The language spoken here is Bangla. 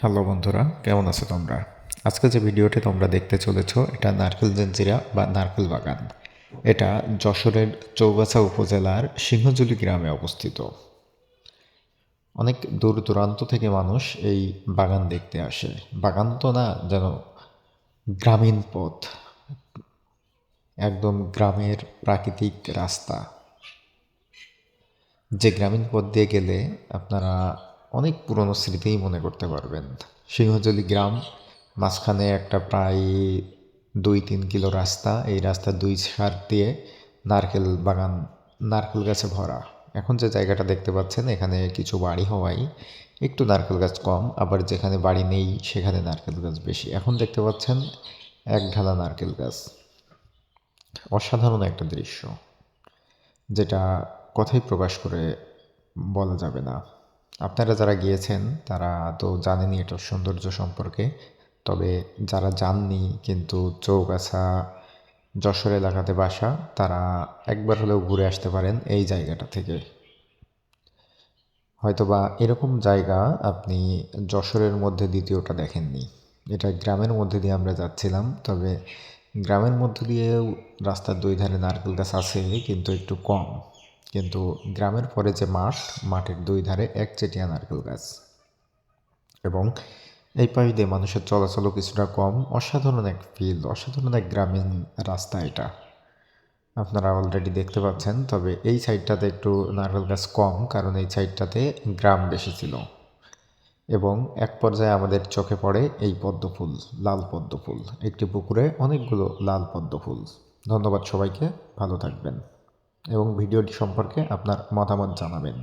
হ্যালো বন্ধুরা, কেমন আছো তোমরা? আজকে যে ভিডিওটি তোমরা দেখতে চলেছ, এটা নারকেল জঞ্জিরা বা নারকেল বাগান। এটা যশোরের চৌগাছা উপজেলার সিংহজুলি গ্রামে অবস্থিত। অনেক দূর দূরান্ত থেকে মানুষ এই বাগান দেখতে আসে। বাগান তো না, যেন গ্রামীণ পথ। একদম গ্রামের প্রাকৃতিক রাস্তা। যে গ্রামীণ পথ দিয়ে গেলে আপনারা অনেক পুরনো স্মৃতিই মনে করতে পারবেন। সিংহজলি গ্রাম, মাঝখানে একটা প্রায় দুই তিন কিলো রাস্তা। এই রাস্তার দুই সার দিয়ে নারকেল বাগান, নারকেল গাছে ভরা। এখন যে জায়গাটা দেখতে পাচ্ছেন, এখানে কিছু বাড়ি হওয়ায় একটু নারকেল গাছ কম, আবার যেখানে বাড়ি নেই, সেখানে নারকেল গাছ বেশি। এখন দেখতে পাচ্ছেন, এক ঢালা নারকেল গাছ। অসাধারণ একটা দৃশ্য, যেটা কথাই প্রকাশ করে বলা যাবে না। আপনারা যারা গিয়েছেন, তারা তো জানেনই এটার সৌন্দর্য সম্পর্কে। তবে যারা যাননি, কিন্তু চৌগাছা, যশোর এলাকাতে বাসা, তারা একবার হলেও ঘুরে আসতে পারেন এই জায়গাটা থেকে। হয়তোবা এরকম জায়গা আপনি যশোরের মধ্যে দ্বিতীয়টা দেখেননি। এটা গ্রামের মধ্যে দিয়ে আমরা যাচ্ছিলাম, তবে গ্রামের মধ্যে দিয়েও রাস্তার দুই ধারে নারকেল গাছ আছে, কিন্তু একটু কম। কিন্তু গ্রামের পরে যে মাঠ, মাঠের দুই ধারে একচেটিয়া নারকেল গাছ। এবং এই পাশ দিয়ে মানুষের চলাচলও কিছুটা কম। অসাধারণ এক ফিল অসাধারণ এক গ্রামীণ রাস্তা এটা। আপনারা অলরেডি দেখতে পাচ্ছেন, তবে এই সাইডটাতে একটু নারকেল গাছ কম, কারণ এই সাইডটাতে গ্রাম বেশি ছিল। এবং এক পর্যায়ে আমাদের চোখে পড়ে এই পদ্ম ফুল, লাল পদ্ম ফুল। একটি পুকুরে অনেকগুলো লাল পদ্ম ফুল। ধন্যবাদ সবাইকে, ভালো থাকবেন। এবং ভিডিওটি সম্পর্কে আপনার মতামত জানাবেন।